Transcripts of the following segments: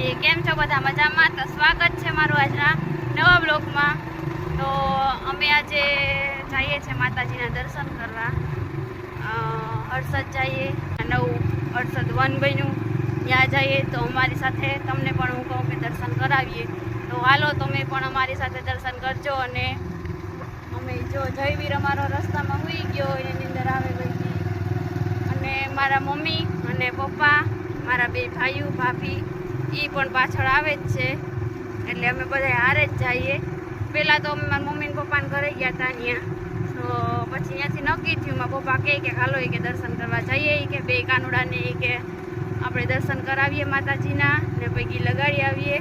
બધા મજામાં? તો સ્વાગત છે મારું આજના નવા બ્લોગમાં. તો અમે આજે જઈએ છીએ માતાજીના દર્શન કરવા. હર્ષદ જઈએ નવું હર્ષદ વન બન્યું. ત્યાં જઈએ તો અમારી સાથે તમને પણ હું કહું કે દર્શન કરાવીએ. તો હાલો, તમે પણ અમારી સાથે દર્શન કરજો અને અમે જો જયવીર અમારો રસ્તામાં હોઈ ગયો, એની અંદર આવે ગઈ અને મારા મમ્મી અને પપ્પા, મારા બે ભાઈઓ, ભાભી એ પણ પાછળ આવે જ છે. એટલે અમે બધા હારે જ જઈએ. પહેલાં તો અમે મારા મમ્મીને પપ્પાને ઘરે ગયા હતા ત્યાં. તો પછી અહીંયાથી નક્કી થયું, મારા પપ્પા કહે કે હાલો એ કે દર્શન કરવા જઈએ કે, બે કાનુડાને કે આપણે દર્શન કરાવીએ માતાજીના ને પૈકી લગાડી આવીએ.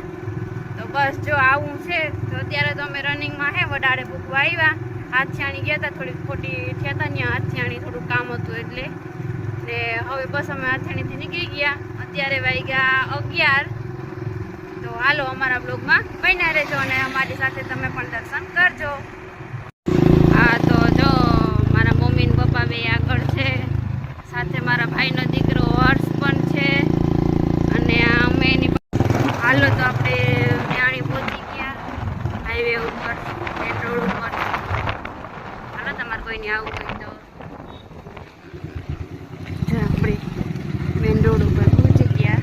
તો બસ જો આવું છે, તો અત્યારે તો અમે રનિંગમાં હે વડાડે ભૂકવા આવ્યા હાથિયાણી ગયા હતા થોડીક ખોટી થયા હતા ત્યાં હાથિયાણી થોડું કામ હતું એટલે. ને હવે બસ અમે હાથિયાણીથી નીકળી ગયા. અત્યારે વાગ્યા અગિયાર. હાલો અમારા બ્લોગમાં બન્યા રહેજો અને અમારી સાથે તમે પણ દર્શન કરજો હા તો જો મારા મમ્મી ને પપ્પા બે આગળ છે સાથે મારા ભાઈનો દીકરો હર્ષ પણ છે અને આ અમે એની પા- હાલો તો આપણે ત્યાંની પહોંચી ગયા હાઈવે ઉપર મેન રોડ ઉપર હાલો તમારે કોઈને આવું હોય તો જો આપણે મેન રોડ ઉપર પહોંચી ગયા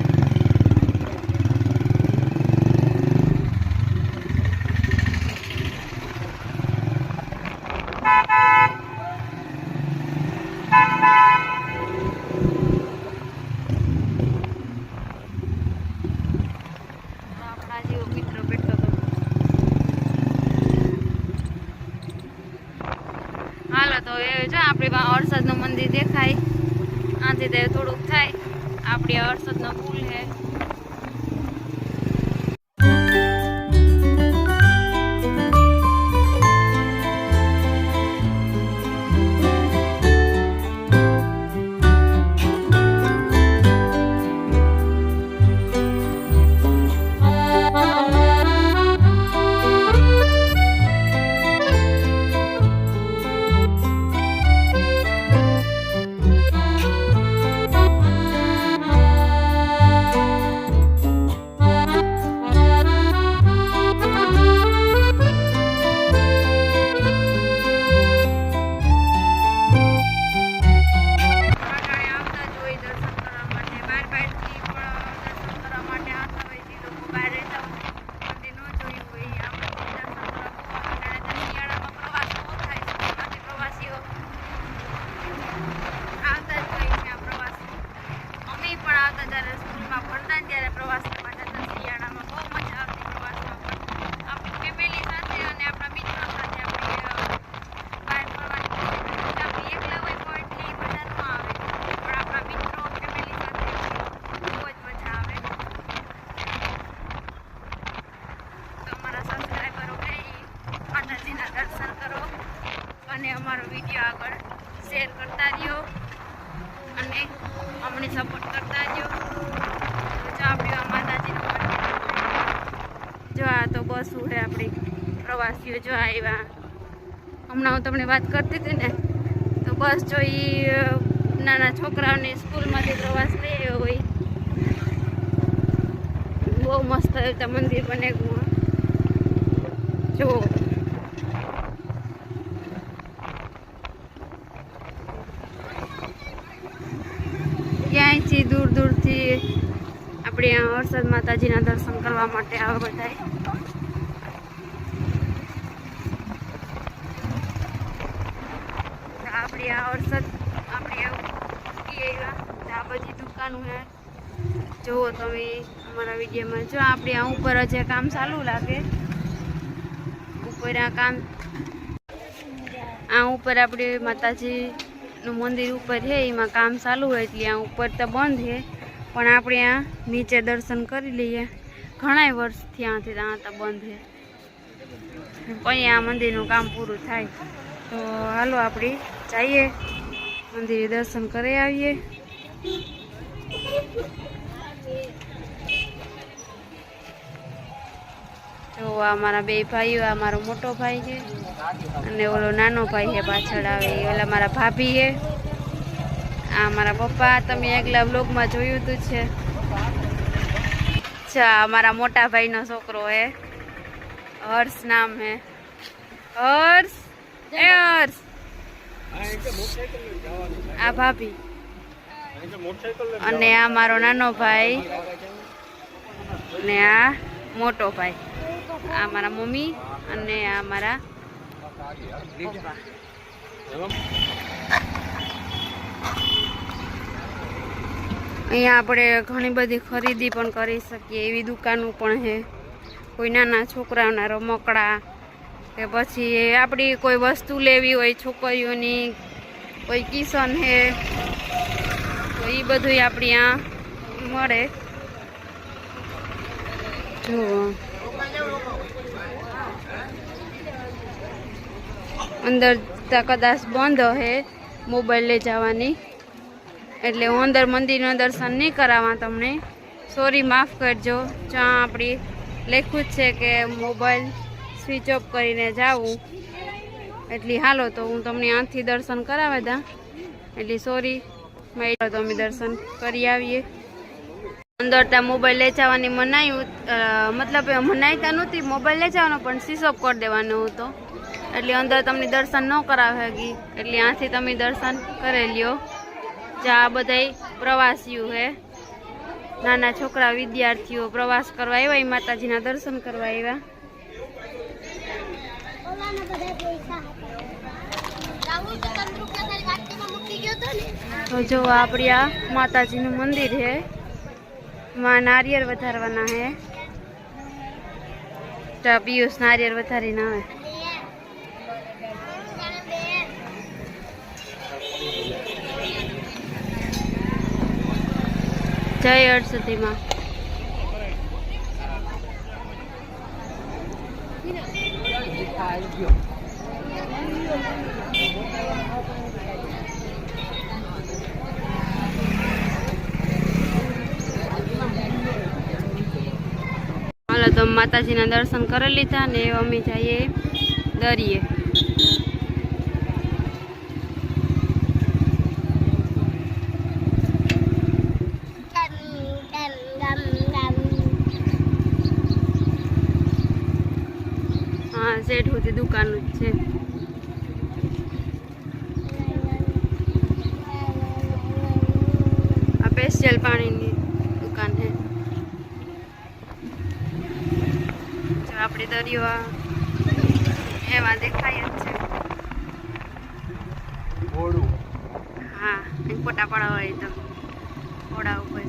તો આપણા જેવો મિત્ર બેઠો હતો હાલો તો એ જો આપણે અરસદનું મંદિર દેખાય. આથી થોડુંક થાય. આપણી અરસદનો પુલ છે. પ્રવાસીઓ જો આવ્યા હમણાં હું તમને વાત કરતી હતી ને, તો બસ જો એ નાના છોકરાઓની સ્કૂલમાંથી પ્રવાસ લઈ આવ્યો હોય. બહુ મસ્ત હતા મંદિર બનેલું જો. ક્યાંયથી દૂર દૂરથી આપણે હર્ષદ માતાજીના દર્શન કરવા માટે આવે બધા આપણી આ હર્ષદ આપણે મૂકી આવ્યા. આ બધી દુકાનો હે. જુઓ તમે અમારા વિડીયોમાં. જો આપણે આ ઉપર જે કામ ચાલુ લાગે. ઉપર આ કામ. આ ઉપર આપણે માતાજીનું મંદિર ઉપર છે એમાં કામ ચાલુ હોય એટલે આ ઉપર તો બંધ છે પણ આપણે આ નીચે દર્શન કરી લઈએ. ઘણા વર્ષથી આથી ત્યાં તો બંધ છે પછી આ મંદિરનું કામ પૂરું થાય. તો હાલો આપણે જઈએ મંદિરે દર્શન કરી આવીએ. તો આ મારા બે ભાઈઓ, આ મારો મોટો ભાઈ છે અને ઓલો નાનો ભાઈ છે પાછળ આવે ઓલા મારા ભાભી છે. આ મારા પપ્પા, તમે એકલા બ્લોગમાં જોયું તું છે. અચ્છા મારા મોટા ભાઈનો છોકરો હે હર્ષ નામ હે હર્ષ, એ હર્ષ. આ ભાભી. અને આ મારો નાનો ભાઈ. અને આ મોટો ભાઈ. આ મારા મમ્મી અને આ મારા અહીંયા આપણે ઘણી બધી ખરીદી પણ કરી શકીએ, એવી દુકાનો પણ છે. કોઈ નાના છોકરાઓના રમકડા કે પછી આપણી કોઈ વસ્તુ લેવી હોય, છોકરીઓની, કોઈ કિશન છે તો એ બધું આપણી આ મળે. જુઓ અંદર કદાચ બંધ હે, મોબાઈલ લઈ જવાની. એટલે હું અંદર મંદિરનું દર્શન નહીં કરાવવા તમને. સોરી માફ કરજો. જ્યાં આપણી લખ્યું જ છે કે મોબાઈલ સ્વિચ ઓફ કરીને જાવું. એટલી હાલો તો હું તમને આથી દર્શન કરાવે તા એટલી સોરી મેં તો અમે દર્શન કરી આવીએ. અંદર ત્યાં મોબાઈલ લઈ જવાની મનાઈ મતલબ એ મનાઈ ત્યાં નહોતી મોબાઈલ લઈ જવાનો, પણ સ્વિચ ઓફ કરી દેવાનો હતો. એટલે અંદર તમને દર્શન ન કરાવે ગઈ એટલે આથી તમે દર્શન કરી લ્યો. જ્યાં બધાય પ્રવાસીઓ હે. નાના છોકરા વિદ્યાર્થીઓ પ્રવાસ કરવા આવ્યા માતાજીના દર્શન કરવા આવ્યા. તો જો આપણી આ માતાજીનું મંદિર છે માં નારિયેળ વધારવાના હે. પિયુષ નારિયેળ વધારીને આવે. જય હર્ષદીમાં હાલો તો માતાજીના દર્શન કરી લીધા ને અમે જઈએ દરિયે. હા શેઠ સુધી દુકાનનું જ છે. આ સ્પેશિયલ પાણીની દુકાન છે. જો આપણે દરિયો એમાં દેખાય જ છે. હા ફોટા પડાવવા હોય તો. ઘોડા ઉપર.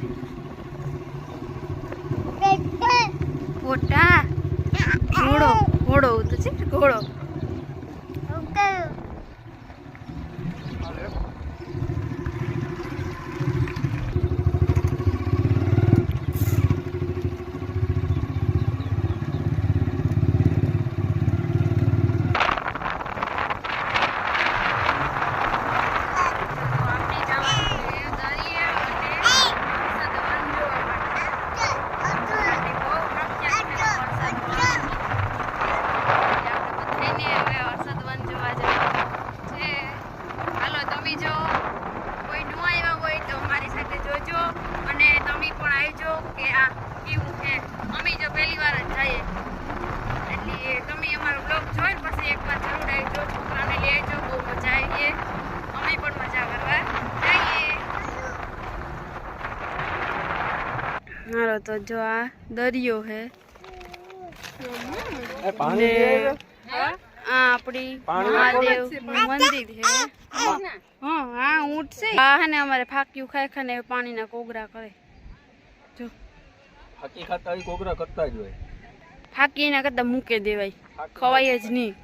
ફોટા? ઘોડો તો છે ને ઘોડો આપણે જવાનું છે દરિયે અને વરસાદ વન જોવા માટે. આપણી બહુ પ્રખ્યાત છે વરસાદ વન. એટલે આપણે બધાયને હવે વરસાદ વન જોવા જવાનું છે. હાલો તમે જો કોઈ ન આવ્યા હોય તો મારી સાથે જોજો અને તમે પણ આવજો કે આ કેવું છે અમે જો પહેલી વાર જ જઈએ એટલે તમે અમારો બ્લોગ જોઈને પછી એકવાર જરૂર આવજો છોકરાને લઈ આવજો બહુ મજા આવી અમે પણ મજા કરવા જઈએ હાલો તો જો આ દરિયો હે. ને આ મહાદેવ મંદિર છે હા આ ઊંટ છે. આ ને અમારે ફાક્યું ખાઈ ખાને પાણીના કોગરા કરે. જો. હકીકત આવી કોગરા કરતા જ હોય. ફાકી એના કરતા મૂકે દેવાય. ખવાય જ નહીં.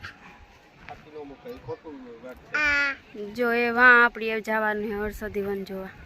જો એ વાં આપણી જવાનું છે હર્ષદી વન જોવા.